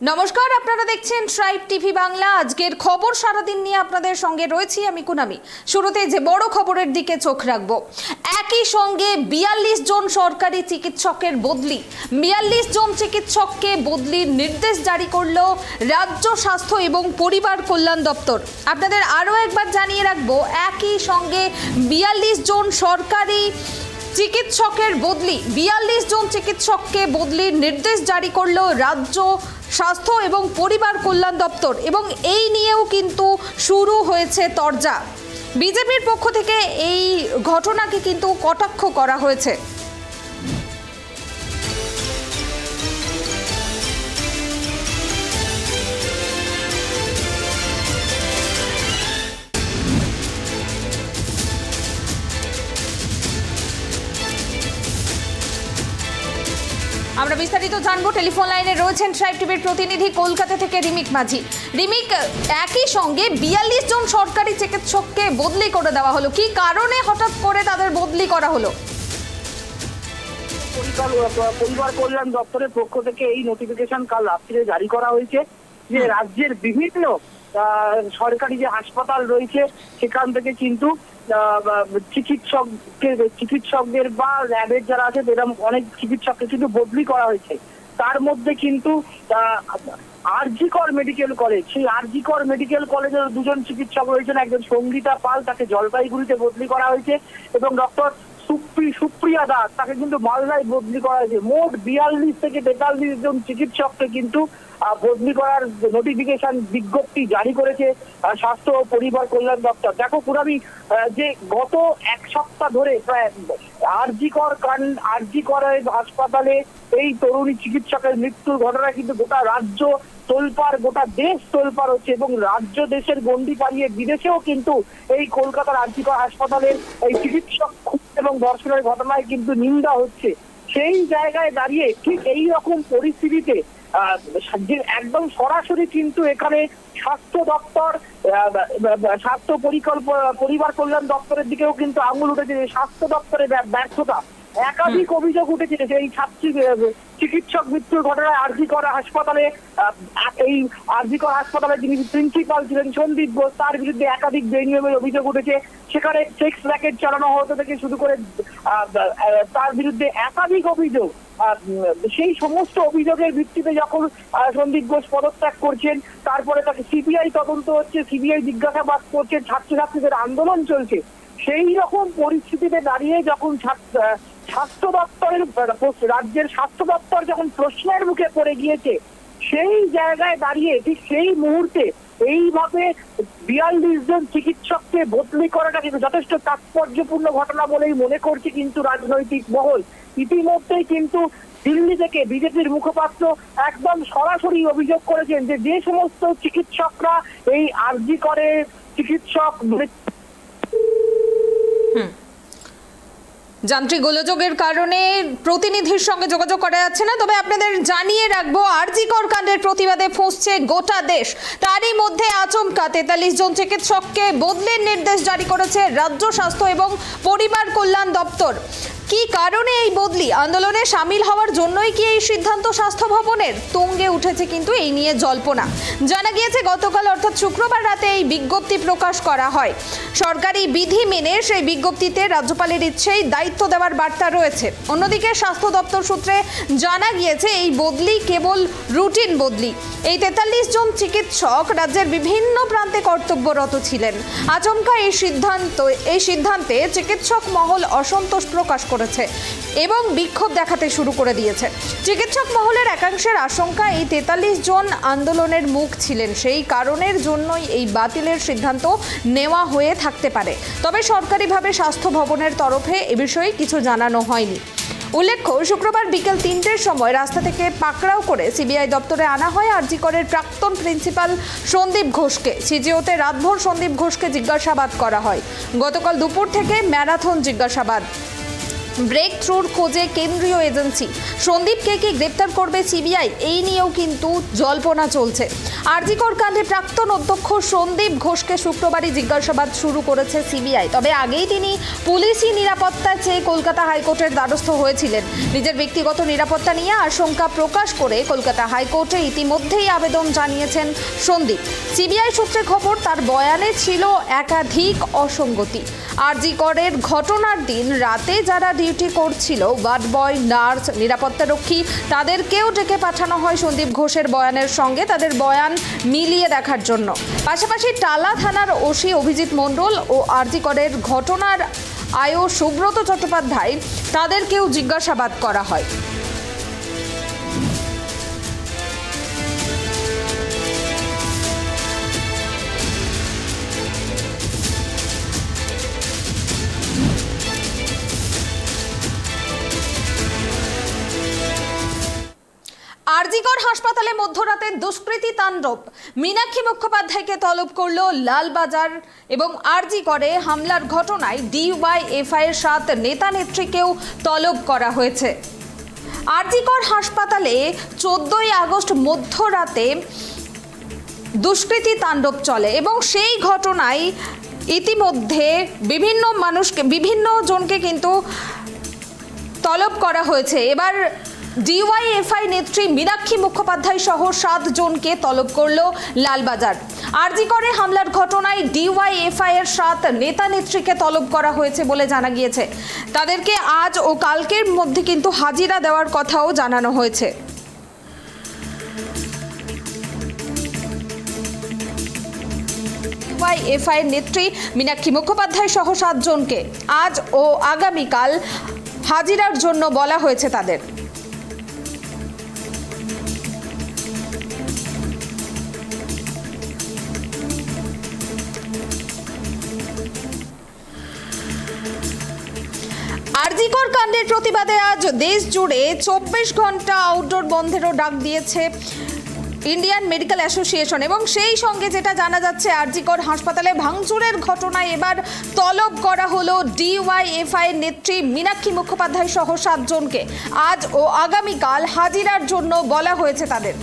নমস্কার, আপনারা দেখছেন ট্রাইব টিভি বাংলা। আজকের খবর সারাদিন নিয়ে আপনাদের সঙ্গে রয়েছি আমি কুনামি। শুরুতে যে বড় খবরের দিকে চোখ রাখব। একই সঙ্গে বিয়াল্লিশ জন সরকারি চিকিৎসকের বদলি। বিয়াল্লিশ জন চিকিৎসককে বদলির নির্দেশ জারি করল রাজ্য স্বাস্থ্য এবং পরিবার কল্যাণ দপ্তর। আপনাদের আরও একবার জানিয়ে রাখব, একই সঙ্গে বিয়াল্লিশ জন সরকারি চিকিৎসকের বদলি, বিয়াল্লিশ জন চিকিৎসককে বদলির নির্দেশ জারি করল রাজ্য স্বাস্থ্য এবং পরিবার কল্যাণ দপ্তর এবং এই নিয়েও কিন্তু শুরু হয়েছে তরজা। বিজেপির পক্ষ থেকে এই ঘটনাকে কিন্তু কটাক্ষ করা হয়েছে। আমরা বিস্তারিত জানব টেলিফোন লাইনে রয়েছেন ট্রাইব টিভির প্রতিনিধি কলকাতা থেকে রিমিক মাঝি। রিমিক একই সঙ্গে বিয়াল্লিশ জন সরকারি চিকিৎসককে বদলি করে দেওয়া হলো। কি কারণে হঠাৎ করে তাদের বদলি করা হলো? পরিবার কল্যাণ দপ্তরের পক্ষ থেকে এই নোটিফিকেশন কাল রাত্রিরে জারি করা হয়েছে যে রাজ্যের বিভিন্ন সরকারি যে হাসপাতাল রয়েছে সেখান থেকে কিন্তু চিকিৎসককে, চিকিৎসকদের বা ল্যাবের যারা আছে এরকম অনেক চিকিৎসককে কিন্তু বদলি করা হয়েছে। তার মধ্যে কিন্তু আরজিকর মেডিকেল কলেজ, সেই আরজিকর মেডিকেল কলেজের দুজন চিকিৎসক রয়েছেন। একজন সঙ্গীতা পাল, তাকে জলপাইগুড়িতে বদলি করা হয়েছে এবং ডক্টর সুপ্রি, সুপ্রিয়া দাস, তাকে কিন্তু মালদায় বদলি করা হয়েছে। মোট বিয়াল্লিশ থেকে তেতাল্লিশ জন চিকিৎসককে কিন্তু বদলি করার নোটিফিকেশন বিজ্ঞপ্তি জারি করেছে স্বাস্থ্য ও পরিবার কল্যাণ দপ্তর। দেখো পুরাবি যে গত এক সপ্তাহ ধরে আরজিকর কান আরজিকর হাসপাতালে এই তরুণী চিকিৎসকের মৃত্যুর ঘটনা কিন্তু গোটা রাজ্য তোলপার গোটা দেশ তোলপার হচ্ছে এবং রাজ্য দেশের গন্ডি পাড়িয়ে বিদেশেও কিন্তু এই কলকাতার আর্থিকর হাসপাতালের এই চিকিৎসক খুন এবং ধর্ষণের ঘটনায় কিন্তু নিন্দা হচ্ছে। সেই জায়গায় দাঁড়িয়ে ঠিক এই রকম পরিস্থিতিতে একদম সরাসরি কিন্তু এখানে স্বাস্থ্য দপ্তর স্বাস্থ্য পরিকল্পনা পরিবার কল্যাণ দপ্তরের দিকেও কিন্তু আঙুল উঠেছে স্বাস্থ্য দপ্তরের ব্যর্থতা। একাধিক অভিযোগ উঠেছে এই ছাত্রী চিকিৎসক মৃত্যুর ঘটনায় আরজি করা হাসপাতালে এই আরজি করা হাসপাতালে যিনি প্রিন্সিপাল ছিলেন সন্দীপ ঘোষ, তার বিরুদ্ধে একাধিক বেনিয়মের অভিযোগ উঠেছে। সেখানে সেক্স র্যাকেট চালানো হতে থেকে শুরু করে তার বিরুদ্ধে একাধিক অভিযোগ। সেই সমস্ত অভিযোগের ভিত্তিতে যখন সন্দীপ ঘোষ পদত্যাগ করছেন, তারপরে তাকে সিবিআই তদন্ত হচ্ছে, সিবিআই জিজ্ঞাসাবাদ করছে ছাত্রছাত্রীদের আন্দোলন চলছে। সেই রকম পরিস্থিতিতে দাঁড়িয়ে যখন স্বাস্থ্য দপ্তরের রাজ্যের স্বাস্থ্য দপ্তর যখন প্রশ্নের মুখে পড়ে গিয়েছে, সেই জায়গায় দাঁড়িয়ে ঠিক সেই মুহূর্তে এইভাবে বিয়াল্লিশ জন চিকিৎসককে বদলি করাটা কিন্তু যথেষ্ট তাৎপর্যপূর্ণ ঘটনা বলেই মনে করছে কিন্তু রাজনৈতিক মহল। ইতিমধ্যেই কিন্তু দিল্লি থেকে বিজেপির মুখপাত্র একদম সরাসরি অভিযোগ করেছেন যে যে সমস্ত চিকিৎসকরা এই আরজি করে, চিকিৎসক মৃত্যু যান্ত্রিক গোলযোগের কারণে প্রতিনিধির সঙ্গে যোগাযোগ করা যাচ্ছে না, তবে আপনাদের জানিয়ে রাখব আরজিকর কাণ্ডের প্রতিবাদে ফুঁসছে গোটা দেশ। তারই মধ্যে আচমকা তেতাল্লিশ জন চিকিৎসককে বদলের নির্দেশ জারি করেছে রাজ্য স্বাস্থ্য এবং পরিবার কল্যাণ দপ্তর। কি কারণে এই বদলি? আন্দোলনে সামিল হওয়ার জন্যই কি এই সিদ্ধান্ত স্বাস্থ্য ভবনের? তুঙ্গে উঠেছে কিন্তু এই নিয়ে জল্পনা। জানা গিয়েছে, গতকাল অর্থাৎ শুক্রবার রাতে এই বিজ্ঞপ্তি প্রকাশ করা হয়। সরকারি বিধি মেনে সেই বিজ্ঞপ্তিতে রাজ্যপালের ইচ্ছেই দায়িত্ব দেওয়ার বার্তা রয়েছে। অন্যদিকে স্বাস্থ্য দপ্তর সূত্রে জানা গিয়েছে, এই বদলি কেবল রুটিন বদলি। এই তেতাল্লিশ জন চিকিৎসক রাজ্যের বিভিন্ন প্রান্তে কর্তব্যরত ছিলেন। আচমকা এই সিদ্ধান্ত এই সিদ্ধান্তে চিকিৎসক মহল অসন্তোষ প্রকাশ করেছে এবং বিক্ষোভ দেখাতে শুরু করে দিয়েছে। চিকিৎসক মহলের একাংশের আশঙ্কা, এই তেতাল্লিশ জন আন্দোলনের মুখ ছিলেন, সেই কারণের জন্যই এই বাতিলের সিদ্ধান্ত নেওয়া হয়ে থাকতে পারে। তবে সরকারিভাবে স্বাস্থ্য ভবনের তরফে এ বিষয়ে কিছু জানানো হয়নি। উল্লেখ্য, শুক্রবার বিকেল তিনটের সময় রাস্তা থেকে পাকড়াও করে সিবিআই দপ্তরে আনা হয় আরজিকরের প্রাক্তন প্রিন্সিপাল সন্দীপ ঘোষকে। সিজিওতে রাতভর সন্দীপ ঘোষকে জিজ্ঞাসাবাদ করা হয়। গতকাল দুপুর থেকে ম্যারাথন জিজ্ঞাসাবাদ। ব্রেক থ্রুর খোঁজে কেন্দ্রীয় এজেন্সি। সন্দীপকে কি গ্রেপ্তার করবে সিবিআই? এই নিয়েও কিন্তু জল্পনা চলছে। আরজিকর কাণ্ডে প্রাক্তন অধ্যক্ষ সন্দীপ ঘোষকে শুক্রবারই জিজ্ঞাসাবাদ শুরু করেছে সিবিআই। তবে আগেই তিনি পুলিশি নিরাপত্তা চেয়ে কলকাতা হাইকোর্টের দ্বারস্থ হয়েছিলেন। নিজের ব্যক্তিগত নিরাপত্তা নিয়ে আশঙ্কা প্রকাশ করে কলকাতা হাইকোর্টে ইতিমধ্যেই আবেদন জানিয়েছেন সন্দীপ। সিবিআই সূত্রে খবর, তার বয়ানে ছিল একাধিক অসঙ্গতি। আরজি করের ঘটনার দিন রাতে যারা ডিউটি করছিল ওয়ার্ড বয় নার্স, নিরাপত্তারক্ষী। তাদেরকেও ডেকে পাঠানো হয় সন্দীপ ঘোষের বয়ানের সঙ্গে। তাদের বয়ান মিলিয়ে দেখার জন্য। পাশাপাশি টালা থানার ওসি অভিজিৎ মণ্ডল ও আরজিকরের ঘটনার আয়ো সুব্রত চট্টোপাধ্যায়। তাদেরকেও জিজ্ঞাসাবাদ করা হয়। হাসপাতালে মধ্যরাতে দুষ্কৃতী তাণ্ডব। মীনাক্ষী মুখোপাধ্যায়কে তলব করল লালবাজার এবং আরজি করে হামলার ঘটনায় ডিওয়াইএফআই এর সাত নেতা নেত্রীকেও তলব করা হয়েছে। আরজিকর হাসপাতালে চোদ্দই আগস্ট মধ্যরাতে দুষ্কৃতী তাণ্ডব চলে এবং সেই ঘটনায় ইতিমধ্যে বিভিন্ন মানুষকে, বিভিন্ন জনকে কিন্তু তলব করা হয়েছে। এবার ডিওয়াইএফআই নেত্রী মীনাক্ষী মুখোপাধ্যায় সহ সাত জনকে তলব করল লালবাজার। আরজি করে হামলার ঘটনায় ডিওয়াইএফআই এর সাত নেতা নেত্রীকে তলব করা হয়েছে বলে জানা গিয়েছে। তাদেরকে আজ ও কালকের মধ্যে কিন্তু হাজিরা দেওয়ার কথাও জানানো হয়েছে। ডিওয়াইএফআই নেত্রী মীনাক্ষী মুখোপাধ্যায় সহ সাতজনকে আজ ও আগামীকাল হাজিরার জন্য বলা হয়েছে তাদের। আরজিকর কাণ্ডের প্রতিবাদে আজ দেশ জুড়ে চব্বিশ ঘণ্টা আউটডোর বন্ধেরও ডাক দিয়েছে ইন্ডিয়ান মেডিকেল অ্যাসোসিয়েশন এবং সেই সঙ্গে যেটা জানা যাচ্ছে আরজিকর হাসপাতালে ভাঙচুরের ঘটনায় এবার তলব করা হলো ডিওয়াইএফআই নেত্রী মীনাক্ষী মুখোপাধ্যায় সহ সাতজনকে। আজ ও আগামীকাল হাজিরার জন্য বলা হয়েছে তাদের।